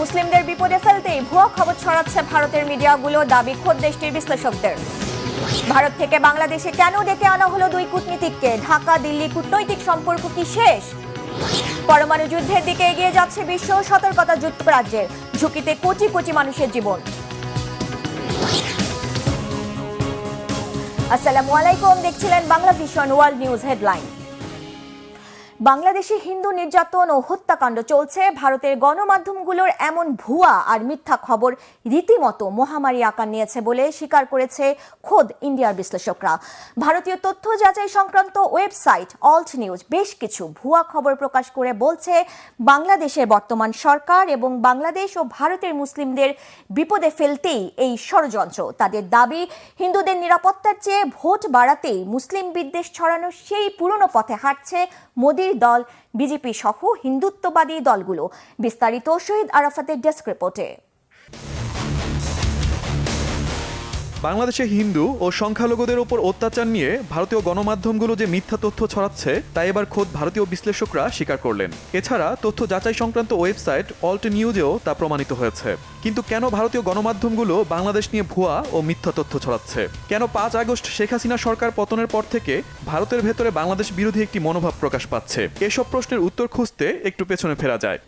মুসলিমদের বিপদে ফেলতেই ভুয়া খবর ছড়াচ্ছে ভারতের মিডিয়াগুলো দাবি খোদ দেশটির বিশ্লেষকদের। ভারত থেকে বাংলাদেশে কেন ডেকে আনা হলো দুই কূটনীতিককে? ঢাকা, দিল্লি কূটনৈতিক সম্পর্ক কি শেষ? পরমাণু যুদ্ধের দিকে এগিয়ে যাচ্ছে বিশ্ব সতর্কতা যুক্তরাজ্যের। ঝুঁকিতে কোটি কোটি মানুষের জীবন। আসসালামু আলাইকুম, দেখছিলেন Bangla vision world news headline. বাংলাদেশে হিন্দু নির্যাতন ও হত্যাকাণ্ড চলছে। ভারতের গণমাধ্যমগুলোর এমন ভুয়া আর মিথ্যা খবর রীতিমতো মহামারী আকার নিয়েছে বলে স্বীকার করেছে খোদ ইন্ডিয়ার বিশ্লেষকরা। ভারতীয় তথ্য যাচাই সংক্রান্ত ওয়েবসাইট অল্ট নিউজ বেশ কিছু ভুয়া খবর প্রকাশ করে বলছে, বাংলাদেশের বর্তমান সরকার এবং বাংলাদেশ ও ভারতের মুসলিমদের বিপদে ফেলতেই এই ষড়যন্ত্র। তাদের দাবি, হিন্দুদের নিরাপত্তার চেয়ে ভোট বাড়াতেই মুসলিম বিদ্বেষ ছড়ানো সেই পুরনো পথে হাঁটছে মোদীর দল বিজেপি সহ হিন্দুত্ববাদী দলগুলো। বিস্তারিত শহীদ আরাফাতের ডেস্ক রিপোর্টে। বাংলাদেশে হিন্দু ও সংখ্যালঘুদের উপর অত্যাচার নিয়ে ভারতীয় গণমাধ্যমগুলো যে মিথ্যা তথ্য ছড়াচ্ছে, তা এবার খোদ ভারতীয় বিশ্লেষকরা স্বীকার করলেন। এছাড়া তথ্য যাচাই সংক্রান্ত ওয়েবসাইট অল্ট নিউজেও তা প্রমাণিত হয়েছে। কিন্তু কেন ভারতীয় গণমাধ্যমগুলো বাংলাদেশ নিয়ে ভুয়া ও মিথ্যা তথ্য ছড়াচ্ছে? কেন পাঁচ আগস্ট শেখ হাসিনা সরকার পতনের পর থেকে ভারতের ভেতরে বাংলাদেশ বিরোধী একটি মনোভাব প্রকাশ পাচ্ছে? এসব প্রশ্নের উত্তর খুঁজতে একটু পেছনে ফেরা যায়।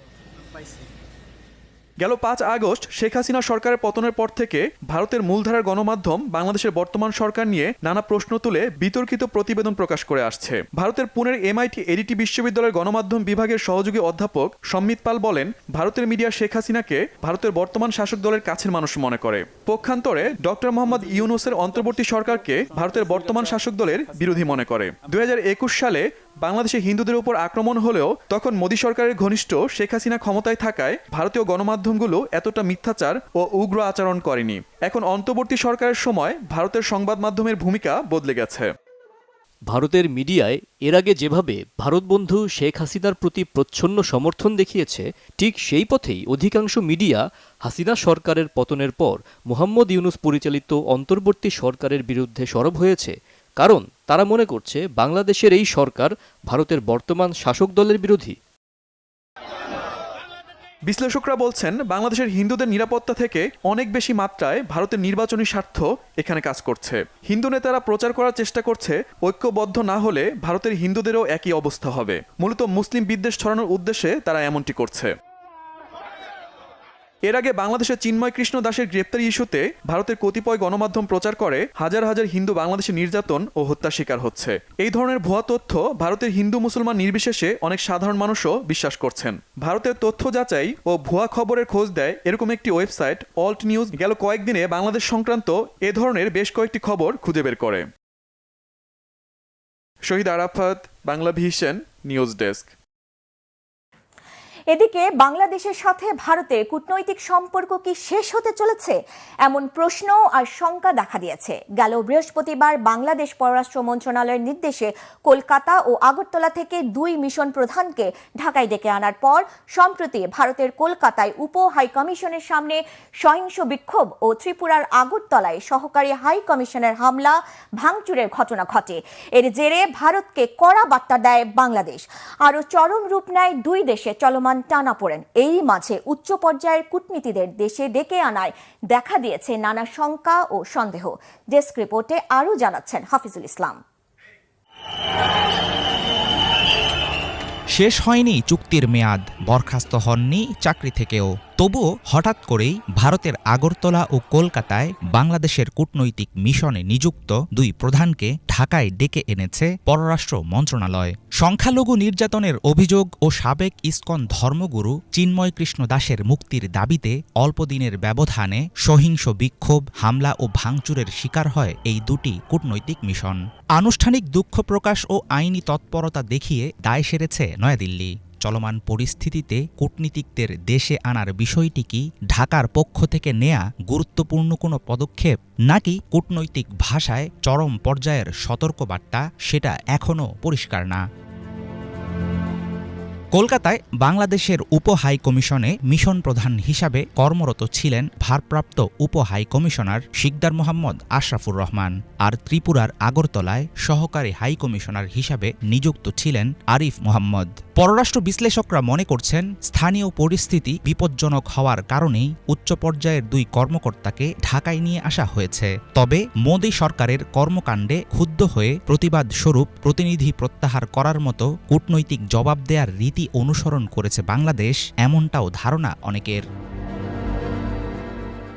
গেল পাঁচ আগস্ট শেখ হাসিনা সরকারের পতনের পর থেকে ভারতের মূলধারার গণমাধ্যম বাংলাদেশের বর্তমান সরকার নিয়ে নানা প্রশ্ন তুলে বিতর্কিত প্রতিবেদন প্রকাশ করে আসছে। ভারতের পুনের এমআইটি এডিটি বিশ্ববিদ্যালয়ের গণমাধ্যম বিভাগের সহযোগী অধ্যাপক সম্মিত পাল বলেন, ভারতের মিডিয়া শেখ হাসিনাকে ভারতের বর্তমান শাসক দলের কাছের মানুষ মনে করে। পক্ষান্তরে ডক্টর মোহাম্মদ ইউনুসের অন্তর্বর্তী সরকারকে ভারতের বর্তমান শাসক দলের বিরোধী মনে করে। দু হাজার একুশ সালে বাংলাদেশে হিন্দুদের উপর আক্রমণ হলেও তখন মোদী সরকারের ঘনিষ্ঠ শেখ হাসিনা ক্ষমতায় থাকায় ভারতীয় গণমাধ্যমগুলো এতটা মিথ্যাচার ও উগ্র আচরণ করেনি। এখন অন্তর্বর্তী সরকারের সময় ভারতের সংবাদ মাধ্যমের ভূমিকা বদলে গেছে। ভারতের মিডিয়ায় এর আগে যেভাবে ভারতবন্ধু শেখ হাসিনার প্রতি প্রচ্ছন্ন সমর্থন দেখিয়েছে, ঠিক সেই পথেই অধিকাংশ মিডিয়া হাসিনা সরকারের পতনের পর মোহাম্মদ ইউনুস পরিচালিত অন্তর্বর্তী সরকারের বিরুদ্ধে সরব হয়েছে। কারণ তারা মনে করছে বাংলাদেশের এই সরকার ভারতের বর্তমান শাসক দলের বিরোধী। বিশ্লেষকরা বলছেন, বাংলাদেশের হিন্দুদের নিরাপত্তা থেকে অনেক বেশি মাত্রায় ভারতের নির্বাচনী স্বার্থ এখানে কাজ করছে। হিন্দু নেতারা প্রচার করার চেষ্টা করছে, ঐক্যবদ্ধ না হলে ভারতের হিন্দুদেরও একই অবস্থা হবে। মূলত মুসলিম বিদ্বেষ ছড়ানোর উদ্দেশ্যে তারা এমনটি করছে। এর আগে বাংলাদেশের চিন্ময় কৃষ্ণ দাসের গ্রেপ্তারি ইস্যুতে ভারতের কতিপয় গণমাধ্যম প্রচার করে হাজার হাজার হিন্দু বাংলাদেশে নির্যাতন ও হত্যার শিকার হচ্ছে। এই ধরনের ভুয়া তথ্য ভারতের হিন্দু মুসলমান নির্বিশেষে অনেক সাধারণ মানুষও বিশ্বাস করছেন। ভারতের তথ্য যাচাই ও ভুয়া খবরের খোঁজ দেয় এরকম একটি ওয়েবসাইট, অল্ট নিউজ। গেল কয়েকদিনে বাংলাদেশ সংক্রান্ত এ ধরনের বেশ কয়েকটি খবর খুঁজে বের করে। Shahid Arafat Bangla vision news desk. এদিকে বাংলাদেশের সাথে ভারতের কূটনৈতিক সম্পর্ক কি শেষ হতে চলেছে? এমন প্রশ্ন আর শঙ্কা দেখা দিয়েছে। গেল বৃহস্পতিবার বাংলাদেশ পররাষ্ট্র মন্ত্রণালয়ের নির্দেশে কলকাতা ও আগরতলা থেকে দুই মিশন প্রধানকে ঢাকায় ডেকে আনার পর সম্প্রতি ভারতের কলকাতায় উপ হাই কমিশনের সামনে সহিংস বিক্ষোভ ও ত্রিপুরার আগরতলায় সহকারী হাই কমিশনের হামলা, ভাঙচুরের ঘটনা ঘটে। এর জেরে ভারতকে কড়া বার্তা দেয় বাংলাদেশ। আরও চরম রূপ নেয় দুই দেশে চলমান টানা পড়েন। এই মাঝে উচ্চ পর্যায়ের কূটনীতিদের দেশে ডেকে আনায় দেখা দিয়েছে নানা শঙ্কা ও সন্দেহ। ডেস্ক রিপোর্টে আরও জানাচ্ছেন হাফিজুল ইসলাম। শেষ হয়নি চুক্তির মেয়াদ, বরখাস্ত হননি চাকরি থেকেও। তবুও হঠাৎ করেই ভারতের আগরতলা ও কলকাতায় বাংলাদেশের কূটনৈতিক মিশনে নিযুক্ত দুই প্রধানকে ঢাকায় ডেকে এনেছে পররাষ্ট্র মন্ত্রণালয়। সংখ্যালঘু নির্যাতনের অভিযোগ ও সাবেক ইস্কন ধর্মগুরু চিন্ময় কৃষ্ণ দাসের মুক্তির দাবিতে অল্পদিনের ব্যবধানে সহিংস বিক্ষোভ, হামলা ও ভাঙচুরের শিকার হয় এই দুটি কূটনৈতিক মিশন। আনুষ্ঠানিক দুঃখ প্রকাশ ও আইনি তৎপরতা দেখিয়ে দায় সেরেছে নয়াদিল্লি। চলমান পরিস্থিতিতে কূটনীতিকদের দেশে আনার বিষয়টি কি ঢাকার পক্ষ থেকে নেয়া গুরুত্বপূর্ণ কোনো পদক্ষেপ, নাকি কূটনৈতিক ভাষায় চরম পর্যায়ের সতর্কবার্তা সেটা এখনও পরিষ্কার না? কলকাতায় বাংলাদেশের উপ হাই কমিশনে মিশন প্রধান হিসাবে কর্মরত ছিলেন ভারপ্রাপ্ত উপ হাই কমিশনার শিকদার মোহাম্মদ আশরাফুর রহমান। আর ত্রিপুরার আগরতলায় সহকারী হাই কমিশনার হিসাবে নিযুক্ত ছিলেন আরিফ মোহাম্মদ। পররাষ্ট্র বিশ্লেষকরা মনে করছেন স্থানীয় পরিস্থিতি বিপজ্জনক হওয়ার কারণেই উচ্চ পর্যায়ের দুই কর্মকর্তাকে ঢাকায় নিয়ে আসা হয়েছে। তবে মোদী সরকারের কর্মকাণ্ডে ক্ষুব্ধ হয়ে প্রতিবাদ স্বরূপ প্রতিনিধি প্রত্যাহার করার মতো কূটনৈতিক জবাব দেয়ার রীতি অনুসরণ করেছে বাংলাদেশ, এমনটাও ধারণা অনেকের।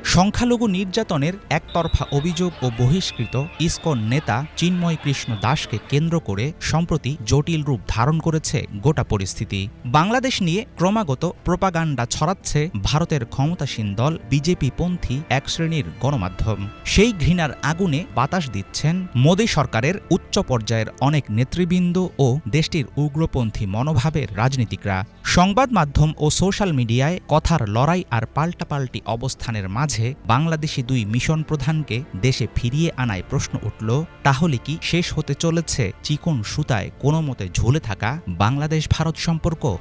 সংখ্যালঘু নির্যাতনের একতরফা অভিযোগ ও বহিষ্কৃত ইসকন নেতা চিন্ময় কৃষ্ণ দাসকে কেন্দ্র করে সম্প্রতি জটিল রূপ ধারণ করেছে গোটা পরিস্থিতি। বাংলাদেশ নিয়ে ক্রমাগত প্রোপাগান্ডা ছড়াচ্ছে ভারতের ক্ষমতাসীন দল বিজেপি পন্থী এক শ্রেণির গণমাধ্যম। সেই ঘৃণার আগুনে বাতাস দিচ্ছেন মোদী সরকারের উচ্চ পর্যায়ের অনেক নেতৃবৃন্দ ও দেশটির উগ্রপন্থী মনোভাবের রাজনীতিকরা। সংবাদ মাধ্যম ও সোশ্যাল মিডিয়ায় কথার লড়াই আর পাল্টাপাল্টি অবস্থানের মাঝে বাংলাদেশি দুই মিশন প্রধানকে দেশে ফিরিয়ে আনায় প্রশ্ন উঠল, তাহলে কি শেষ হতে চলেছে চিকন সুতায় কোনো মতে ঝুলে থাকা বাংলাদেশ ভারত সম্পর্ক?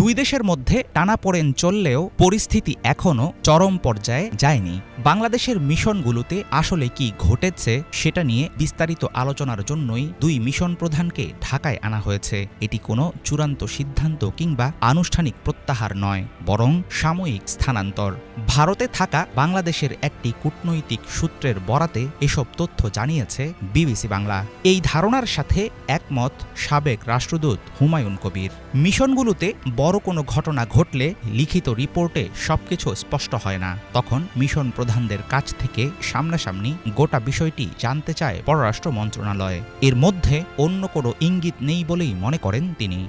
দুই দেশের মধ্যে টানাপোড়েন চললেও পরিস্থিতি এখনও চরম পর্যায়ে যায়নি। বাংলাদেশের মিশনগুলোতে আসলে কি ঘটেছে সেটা নিয়ে বিস্তারিত আলোচনার জন্যই দুই মিশন প্রধানকে ঢাকায় আনা হয়েছে। এটি কোনো চূড়ান্ত সিদ্ধান্ত কিংবা আনুষ্ঠানিক প্রত্যাহার নয়, বরং সাময়িক স্থানান্তর। ভারতে থাকা বাংলাদেশের একটি কূটনৈতিক সূত্রের বরাতে এসব তথ্য জানিয়েছে বিবিসি বাংলা। এই ধারণার সাথে একমত সাবেক রাষ্ট্রদূত হুমায়ুন কবির। মিশনগুলোতে বড় কোনো ঘটনা ঘটলে লিখিত রিপোর্টে সবকিছু স্পষ্ট হয় না। তখন মিশন প্রধানদের কাছ থেকে সামনাসামনি গোটা বিষয়টি জানতে চায় পররাষ্ট্র মন্ত্রণালয়। এর মধ্যে অন্য কোনো ইঙ্গিত নেই বলেই মনে করেন তিনি।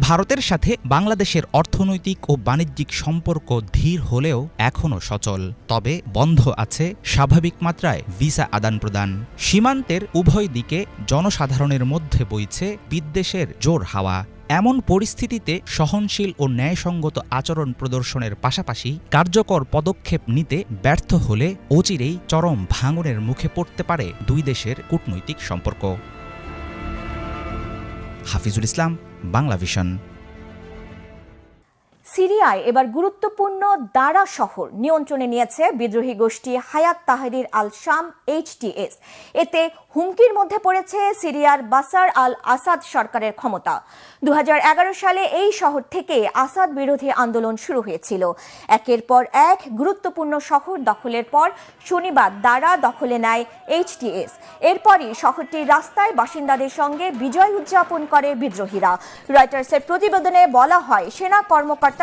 ভারতের সাথে বাংলাদেশের অর্থনৈতিক ও বাণিজ্যিক সম্পর্ক ধীর হলেও এখনও সচল। তবে বন্ধ আছে স্বাভাবিক মাত্রায় ভিসা আদান প্রদান। সীমান্তের উভয় দিকে জনসাধারণের মধ্যে বইছে বিদ্বেষের জোর হাওয়া। এমন পরিস্থিতিতে সহনশীল ও ন্যায়সঙ্গত আচরণ প্রদর্শনের পাশাপাশি কার্যকর পদক্ষেপ নিতে ব্যর্থ হলে অচিরেই চরম ভাঙনের মুখে পড়তে পারে দুই দেশের কূটনৈতিক সম্পর্ক। হাফিজুল ইসলাম বাংলা ভিশন। সিরিয়ায় এবার গুরুত্বপূর্ণ দারা শহর নিয়ন্ত্রণে নিয়েছে বিদ্রোহী গোষ্ঠী হায়াত তাহরির আল শাম এইচটিএস এতে হুমকির মধ্যে পড়েছে সিরিয়ার বাসার আল আসাদ সরকারের ক্ষমতা। দু সালে এই শহর থেকে আসাদ বিরোধী আন্দোলন শুরু হয়েছিল। একের পর এক গুরুত্বপূর্ণ শহর দখলের পর শনিবার দারা দখলে নেয় এইচটিএস এরপরই শহরটির রাস্তায় বাসিন্দাদের সঙ্গে বিজয় উদযাপন করে বিদ্রোহীরা। রয়টার্সের প্রতিবেদনে বলা হয়, সেনা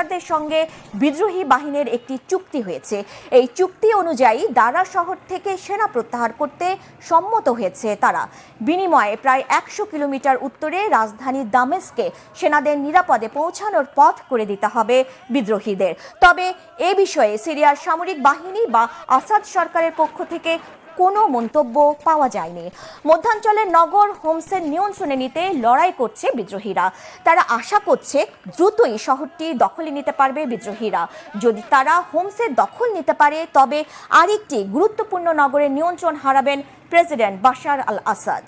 কর্মকর্তাদের সঙ্গে বিদ্রোহী বাহিনীর একটি চুক্তি হয়েছে। এই চুক্তি অনুযায়ী দারা শহর থেকে সেনা প্রত্যাহার করতে সম্মত হয়েছে তারা। বিনিময়ে প্রায় একশো কিলোমিটার উত্তরে রাজধানী দামেস্কে সেনাদের নিরাপদে পৌঁছানোর পথ করে দিতে হবে বিদ্রোহীদের। তবে এ বিষয়ে সিরিয়ার সামরিক বাহিনী বা আসাদ সরকারের পক্ষ থেকে কোনো মন্তব্য পাওয়া যায়নি। মধ্যাঞ্চলের নগর হোমসের নিয়ন্ত্রণে নিতে লড়াই করছে বিদ্রোহীরা। তারা আশা করছে দ্রুতই শহরটি দখলে নিতে পারবে বিদ্রোহীরা। যদি তারা হোমসের দখল নিতে পারে, তবে আরেকটি গুরুত্বপূর্ণ নগরের নিয়ন্ত্রণ হারাবেন president Bashar al Assad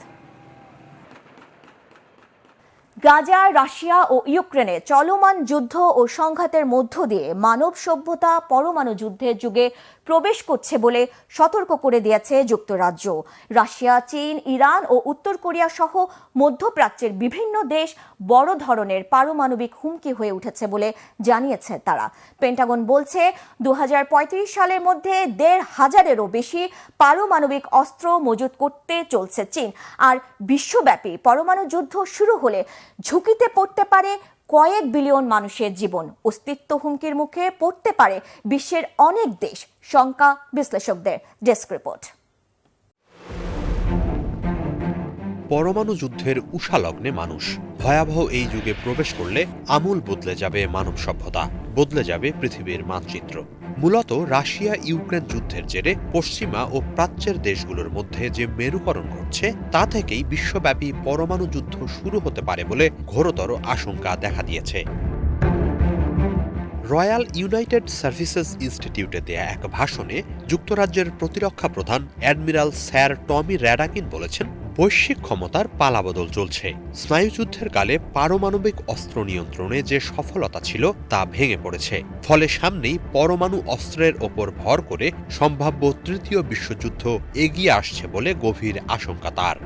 Gaza, Russia ও ইউক্রেনে চলমান যুদ্ধ ও সংঘাতের মধ্য দিয়ে মানব সভ্যতা, পরমাণু যুদ্ধের যুগে প্রবেশ করছে বলে সতর্ক করে দিয়েছে যুক্তরাজ্য। রাশিয়া, চীন, ইরান ও উত্তর কোরিয়া সহ মধ্যপ্রাচ্যের বিভিন্ন দেশ বড় ধরনের পারমাণবিক হুমকি হয়ে উঠেছে বলে জানিয়েছে তারা। পেন্টাগন বলছে দু হাজার পঁয়ত্রিশ সালের মধ্যে দেড় হাজারেরও বেশি পারমাণবিক অস্ত্র মজুত করতে চলছে চীন। আর বিশ্বব্যাপী পরমাণু যুদ্ধ শুরু হলে ঝুঁকিতে পড়তে পারে কয়েক বিলিয়ন মানুষের জীবন অস্তিত্ব হুমকির মুখে পড়তে পারে বিশ্বের অনেক দেশ, শঙ্কা বিশ্লেষকদের ডেস্ক রিপোর্ট। পরমাণু যুদ্ধের উষালগ্নে মানুষ। ভয়াবহ এই যুগে প্রবেশ করলে আমূল বদলে যাবে মানব সভ্যতা, বদলে যাবে পৃথিবীর মানচিত্র। মূলত রাশিয়া ইউক্রেন যুদ্ধের জেরে পশ্চিমা ও প্রাচ্যের দেশগুলোর মধ্যে যে মেরুকরণ ঘটছে, তা থেকেই বিশ্বব্যাপী পরমাণু যুদ্ধ শুরু হতে পারে বলে ঘোরতর আশঙ্কা দেখা দিয়েছে। রয়্যাল ইউনাইটেড সার্ভিসেস ইনস্টিটিউটে দেয়া এক ভাষণে যুক্তরাজ্যের প্রতিরক্ষা প্রধান অ্যাডমিরাল স্যার টমি র্যাডাকিন বলেছেন বৈশ্বিক ক্ষমতার পালাবদল চলছে। স্নায়ুযুদ্ধের কালে পারমাণবিক অস্ত্র নিয়ন্ত্রণে যে সফলতা ছিল তা ভেঙে পড়েছে। ফলে সামনেই পরমাণু অস্ত্রের ওপর ভর করে সম্ভাব্য তৃতীয় বিশ্বযুদ্ধ এগিয়ে আসছে বলে গভীর আশঙ্কা তার।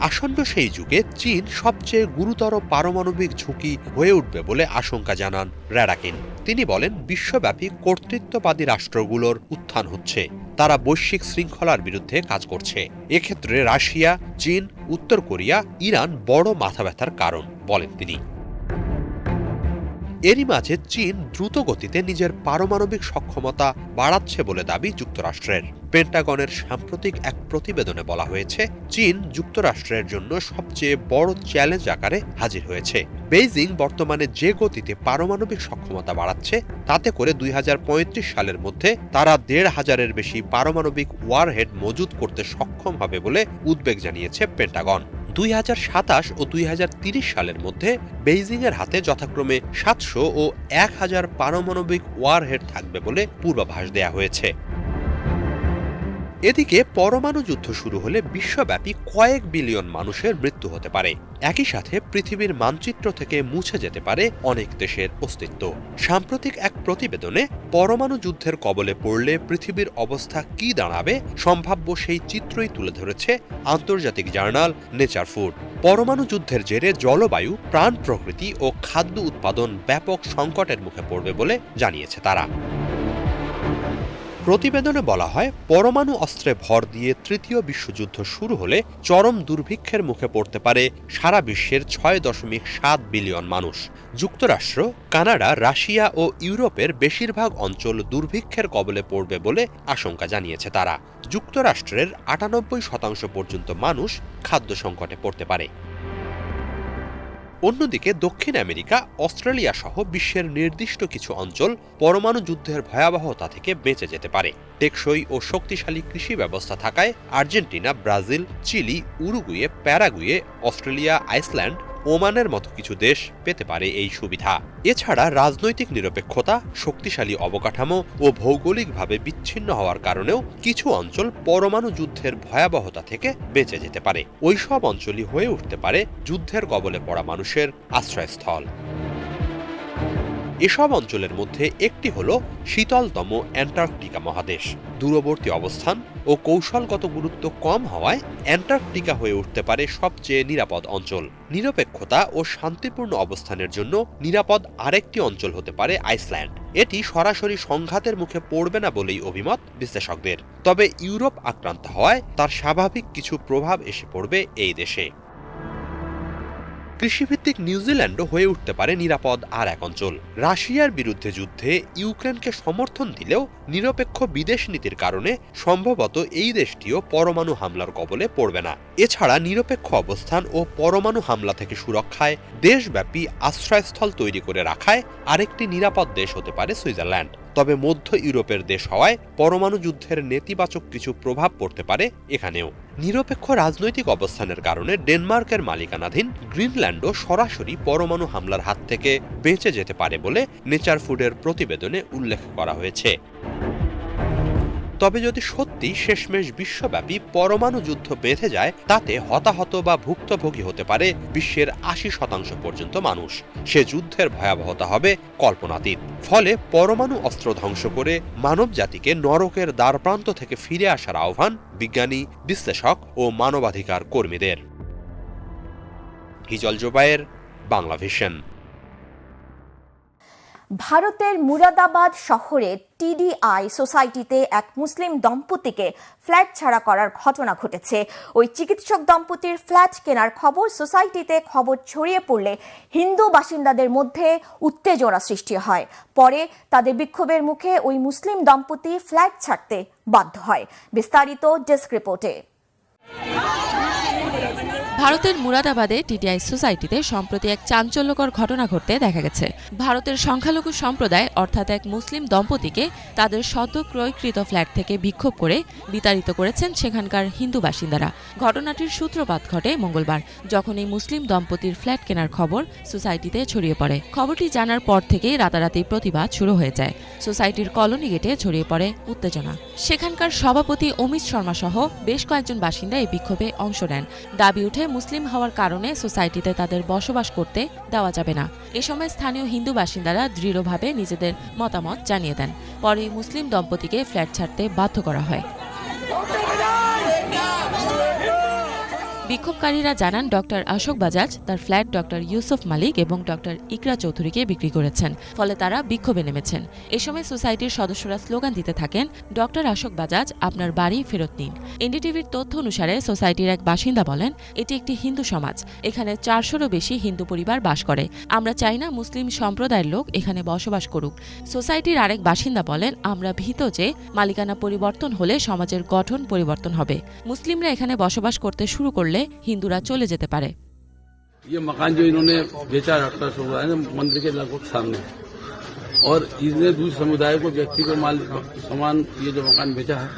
আসন্ন সেই যুগে চীন সবচেয়ে গুরুতর পারমাণবিক ঝুঁকি হয়ে উঠবে বলে আশঙ্কা জানান র্যাডাকিন তিনি বলেন, বিশ্বব্যাপী কর্তৃত্ববাদী রাষ্ট্রগুলোর উত্থান হচ্ছে। তারা বৈশ্বিক শৃঙ্খলার বিরুদ্ধে কাজ করছে। এক্ষেত্রে রাশিয়া, চীন, উত্তর কোরিয়া, ইরান বড় মাথা ব্যথার কারণ, বলেন তিনি। এরই মাঝে চীন দ্রুত গতিতে নিজের পারমাণবিক সক্ষমতা বাড়াচ্ছে বলে দাবি যুক্তরাষ্ট্রের। পেন্টাগনের সাম্প্রতিক এক প্রতিবেদনে বলা হয়েছে, চীন যুক্তরাষ্ট্রের জন্য সবচেয়ে বড় চ্যালেঞ্জ আকারে হাজির হয়েছে। বেইজিং বর্তমানে যে গতিতে পারমাণবিক সক্ষমতা বাড়াচ্ছে, তাতে করে দুই হাজার পঁয়ত্রিশ সালের মধ্যে তারা দেড় হাজারের বেশি পারমাণবিক ওয়ারহেড মজুত করতে সক্ষম হবে বলে উদ্বেগ জানিয়েছে পেন্টাগন দুই হাজার সাতাশ ও দুই সালের মধ্যে বেইজিংয়ের হাতে যথাক্রমে সাতশো ও এক হাজার পারমাণবিক ওয়ারহেড থাকবে বলে পূর্বাভাস দেয়া হয়েছে। এদিকে পরমাণু যুদ্ধ শুরু হলে বিশ্বব্যাপী কয়েক বিলিয়ন মানুষের মৃত্যু হতে পারে। একই সাথে পৃথিবীর মানচিত্র থেকে মুছে যেতে পারে অনেক দেশের অস্তিত্ব। সাম্প্রতিক এক প্রতিবেদনে পরমাণু যুদ্ধের কবলে পড়লে পৃথিবীর অবস্থা কি দাঁড়াবে সম্ভাব্য সেই চিত্রই তুলে ধরেছে আন্তর্জাতিক জার্নাল নেচার ফুড। পরমাণু যুদ্ধের জেরে জলবায়ু, প্রাণ প্রকৃতি ও খাদ্য উৎপাদন ব্যাপক সংকটের মুখে পড়বে বলে জানিয়েছে তারা। প্রতিবেদনে বলা হয়, পরমাণু অস্ত্রে ভর দিয়ে তৃতীয় বিশ্বযুদ্ধ শুরু হলে চরম দুর্ভিক্ষের মুখে পড়তে পারে সারা বিশ্বের ছয় দশমিক সাত বিলিয়ন মানুষ। যুক্তরাষ্ট্র, কানাডা, রাশিয়া ও ইউরোপের বেশিরভাগ অঞ্চল দুর্ভিক্ষের কবলে পড়বে বলে আশঙ্কা জানিয়েছে তারা। যুক্তরাষ্ট্রের আটানব্বই শতাংশ পর্যন্ত মানুষ খাদ্য সংকটে পড়তে পারে। অন্যদিকে দক্ষিণ আমেরিকা, অস্ট্রেলিয়া সহ বিশ্বের নির্দিষ্ট কিছু অঞ্চল পরমাণু যুদ্ধের ভয়াবহতা থেকে বেঁচে যেতে পারে। টেকসই ও শক্তিশালী কৃষি ব্যবস্থা থাকায় Argentina, Brazil, Chile, Uruguay, Paraguay, Australia, Iceland ওমানের মতো কিছু দেশ পেতে পারে এই সুবিধা। এছাড়া রাজনৈতিক নিরপেক্ষতা, শক্তিশালী অবকাঠামো ও ভৌগোলিকভাবে বিচ্ছিন্ন হওয়ার কারণেও কিছু অঞ্চল পরমাণু যুদ্ধের ভয়াবহতা থেকে বেঁচে যেতে পারে। ওইসব অঞ্চলই হয়ে উঠতে পারে যুদ্ধের কবলে পড়া মানুষের আশ্রয়স্থল। এসব অঞ্চলের মধ্যে একটি হল শীতলতম অ্যান্টার্কটিকা মহাদেশ। দূরবর্তী অবস্থান ও কৌশলগত গুরুত্ব কম হওয়ায় অ্যান্টার্কটিকা হয়ে উঠতে পারে সবচেয়ে নিরাপদ অঞ্চল। নিরপেক্ষতা ও শান্তিপূর্ণ অবস্থানের জন্য নিরাপদ আরেকটি অঞ্চল হতে পারে আইসল্যান্ড। এটি সরাসরি সংঘাতের মুখে পড়বে না বলেই অভিমত বিশ্লেষকদের। তবে ইউরোপ আক্রান্ত হওয়ায় তার স্বাভাবিক কিছু প্রভাব এসে পড়বে এই দেশে। কৃষিভিত্তিক নিউজিল্যান্ডও হয়ে উঠতে পারে নিরাপদ আর এক অঞ্চল। রাশিয়ার বিরুদ্ধে যুদ্ধে ইউক্রেনকে সমর্থন দিলেও নিরপেক্ষ বিদেশ নীতির কারণে সম্ভবত এই দেশটিও পরমাণু হামলার কবলে পড়বে না। এছাড়া নিরপেক্ষ অবস্থান ও পরমাণু হামলা থেকে সুরক্ষায় দেশব্যাপী আশ্রয়স্থল তৈরি করে রাখায় আরেকটি নিরাপদ দেশ হতে পারে সুইজারল্যান্ড। তবে মধ্য ইউরোপের দেশ হওয়ায় পরমাণু যুদ্ধের নেতিবাচক কিছু প্রভাব পড়তে পারে এখানেও। নিরপেক্ষ রাজনৈতিক অবস্থানের কারণে ডেনমার্কের মালিকানাধীন গ্রিনল্যান্ডও সরাসরি পরমাণু হামলার হাত থেকে বেঁচে যেতে পারে বলে নেচার ফুডের প্রতিবেদনে উল্লেখ করা হয়েছে। তবে যদি সত্যি শেষমেশ বিশ্বব্যাপী পরমাণু যুদ্ধ বেঁধে যায়, তাতে হতাহত বা ভুক্তভোগী হতে পারে বিশ্বের আশি শতাংশ পর্যন্ত মানুষ। সে যুদ্ধের ভয়াবহতা হবে কল্পনাতীত। ফলে পরমাণু অস্ত্র ধ্বংস করে মানব জাতিকে নরকের দ্বারপ্রান্ত থেকে ফিরে আসার আহ্বান বিজ্ঞানী, বিশ্লেষক ও মানবাধিকার কর্মীদের। হিজল জোবায়ের বাংলা ভিশন ভারতের মুরাদাবাদ শহরে টিডিআই সোসাইটিতে এক মুসলিম দম্পতিকে ফ্ল্যাট ছাড়া করার ঘটনা ঘটেছে। ওই চিকিৎসক দম্পতির ফ্ল্যাট কেনার খবর সোসাইটিতে খবর ছড়িয়ে পড়লে হিন্দু বাসিন্দাদের মধ্যে উত্তেজনা সৃষ্টি হয়। পরে তাদের বিক্ষোভের মুখে ওই মুসলিম দম্পতি ফ্ল্যাট ছাড়তে বাধ্য হয়। বিস্তারিত ডেস্ক রিপোর্টে। ভারতের মুরাদাবাদে টিটিআই সোসাইটিতে সম্প্রতি এক চাঞ্চল্যকর ঘটনা ঘটতে দেখা গেছে। ভারতের সংখ্যালঘু সম্প্রদায়, অর্থাৎ এক মুসলিম দম্পতিকে তাদের সদ্য ক্রয়কৃত ফ্ল্যাট থেকে বিক্ষোভ করে বিতাড়িত করেছেন সেখানকার হিন্দু বাসিন্দারা। ঘটনাটির সূত্রপাত ঘটে মঙ্গলবার, যখন এই মুসলিম দম্পতির ফ্ল্যাট কেনার খবর সোসাইটিতে ছড়িয়ে পড়ে। খবরটি জানার পর থেকেই রাতারাতি প্রতিবাদ শুরু হয়ে যায়। সোসাইটির কলোনি গেটে ছড়িয়ে পড়ে উত্তেজনা। সেখানকার সভাপতি অমিত শর্মা সহ বেশ কয়েকজন বাসিন্দা এই বিক্ষোভে অংশ নেন। দাবি উঠে মুসলিম হওয়ার কারণে সোসাইটিতে তাদের বসবাস করতে দেওয়া যাবে না। এ সময় স্থানীয় হিন্দু বাসিন্দারা দৃঢ়ভাবে নিজেদের মতামত জানিয়ে দেন। পরে মুসলিম দম্পতিকে ফ্ল্যাট ছাড়তে বাধ্য করা হয়। বিক্ষোভকারীরা জানান, ডক্টর অশোক বাজাজ, তার ফ্ল্যাট ডক্টর ইউসুফ মালিক এবং ডক্টর ইকরা চৌধুরীকে বিক্রি করেছেন, ফলে তারা বিক্ষোভে নেমেছেন। এ সময় সোসাইটির সদস্যরা স্লোগান দিতে থাকেন, ডক্টর অশোক বাজাজ, আপনার বাড়ি ফেরত নিন। এনডিটিভির তথ্য অনুসারে সোসাইটির এক বাসিন্দা বলেন, এটি একটি হিন্দু সমাজ, এখানে চারশোরও বেশি হিন্দু পরিবার বাস করে। আমরা চাই না মুসলিম সম্প্রদায়ের লোক এখানে বসবাস করুক। সোসাইটির আরেক বাসিন্দা বলেন, আমরা ভীত যে মালিকানা পরিবর্তন হলে সমাজের গঠন পরিবর্তন হবে। মুসলিমরা এখানে বসবাস করতে শুরু করলে হিন্দুরা চলে যেতে পারে ये मकान जो इन्होंने बेचा डॉक्टर सुब्रा ने मंदिर के लगभग सामने और इसने दूसरे समुदाय को व्यक्ति को माल सामान ये जो मकान बेचा है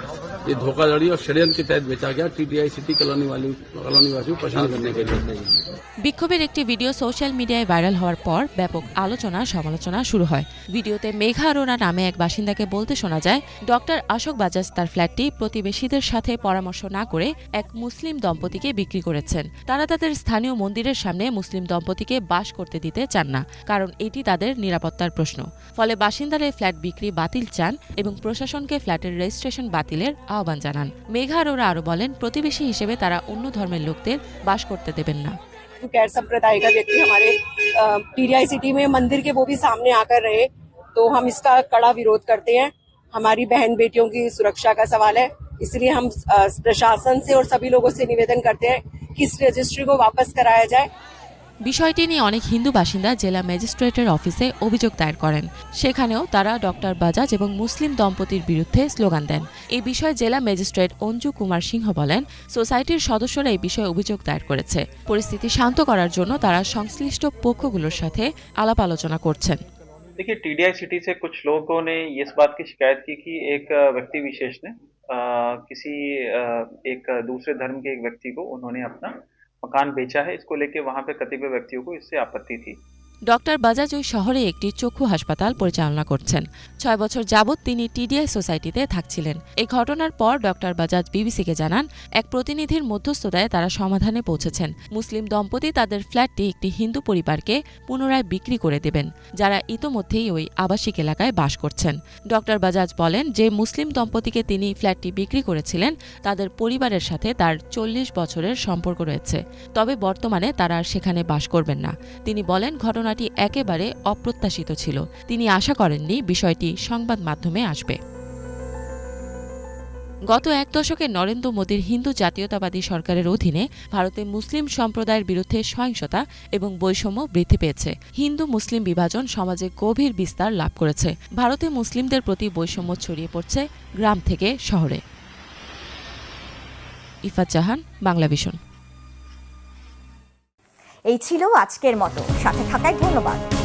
ये धोखाधड़ी और षड्यंत्र के तहत बेचा गया टीटीआई सिटी कॉलोनी वाली कॉलोनी वासियों को परेशान करने के लिए বিক্ষোভের একটি ভিডিও সোশ্যাল মিডিয়ায় ভাইরাল হওয়ার পর ব্যাপক আলোচনা সমালোচনা শুরু হয় ভিডিওতে মেঘা আরোরা নামে এক বাসিন্দাকে বলতে শোনা যায় ডক্টর অশোক বাজাজ তার ফ্ল্যাটটি প্রতিবেশীদের সাথে পরামর্শ না করে এক মুসলিম দম্পতিকে বিক্রি করেছেন তারা তাদের স্থানীয় মন্দিরের সামনে মুসলিম দম্পতিকে বাস করতে দিতে চান না কারণ এটি তাদের নিরাপত্তার প্রশ্ন ফলে বাসিন্দারা এই ফ্ল্যাট বিক্রি বাতিল চান এবং প্রশাসনকে ফ্ল্যাটের রেজিস্ট্রেশন বাতিলের আহ্বান জানান মেঘা আরোরা আরও বলেন প্রতিবেশী হিসেবে তারা অন্য ধর্মের লোকদের বাস করতে দেবেন না गैर संप्रदाय का व्यक्ति हमारे टीडीआई सिटी में मंदिर के वो भी सामने आकर रहे तो हम इसका कड़ा विरोध करते हैं हमारी बहन बेटियों की सुरक्षा का सवाल है इसलिए हम अ, प्रशासन से और सभी लोगों से निवेदन करते हैं कि इस रजिस्ट्री को वापस कराया जाए বিষয়টি নিয়ে অনেক হিন্দু বাসিন্দা জেলা ম্যাজিস্ট্রেটের অফিসে অভিযোগ দায়ের করেন সেখানেও তারা ডক্টর বাজাজ এবং মুসলিম দম্পতির বিরুদ্ধে স্লোগান দেন এই বিষয়ে জেলা ম্যাজিস্ট্রেট অঞ্জু কুমার সিংহ বলেন সোসাইটির সদস্যরা এই বিষয়ে অভিযোগ দায়ের করেছে পরিস্থিতি শান্ত করার জন্য তারা সংশ্লিষ্ট পক্ষগুলোর সাথে আলাপ আলোচনা করছেন देखिए टीडीआई सिटी से कुछ लोगों ने इस बात की शिकायत की कि एक अ, व्यक्ति विशेष ने अ, किसी अ, एक दूसरे धर्म के एक व्यक्ति को उन्होंने अपना मकान बेचा है इसको लेके वहाँ पे कतिपय व्यक्तियों को इससे आपत्ति थी। ডক্টর বাজাজ ওই শহরে একটি চক্ষু হাসপাতাল পরিচালনা করছেন। ছয় বছর যাবৎ তিনি টিডিআই সোসাইটিতে থাকছিলেন। এই ঘটনার পর ডক্টর বাজাজ বিবিসিকে জানান, এক প্রতিনিধির মধ্যস্থতায় তারা সমাধানে পৌঁছেছেন। মুসলিম দম্পতি তাদের ফ্ল্যাটটি একটি হিন্দু পরিবারকে পুনরায় বিক্রি করে দেবেন, যারা ইতোমধ্যেই ওই আবাসিক এলাকায় বাস করছেন। ডক্টর বাজাজ বলেন, যে মুসলিম দম্পতিকে তিনি ফ্ল্যাটটি বিক্রি করেছিলেন, তাদের পরিবারের সাথে তার চল্লিশ বছরের সম্পর্ক রয়েছে। তবে বর্তমানে তারা সেখানে বাস করবেন না। তিনি বলেন ঘটনাটি একেবারে অপ্রত্যাশিত ছিল। তিনি আশা করেননি বিষয়টি সংবাদ মাধ্যমে আসবে। গত এক দশকে নরেন্দ্র মোদীর হিন্দু জাতীয়তাবাদী সরকারের অধীনে ভারতে মুসলিম সম্প্রদায়ের বিরুদ্ধে সহিংসতা এবং বৈষম্য বৃদ্ধি পেয়েছে। হিন্দু মুসলিম বিভাজন সমাজে গভীর বিস্তার লাভ করেছে। ভারতে মুসলিমদের প্রতি বৈষম্য ছড়িয়ে পড়ছে গ্রাম থেকে শহরে। ইফাত জাহান বাংলা এই ছিল আজকের মতো। সাথে থাকায় ধন্যবাদ।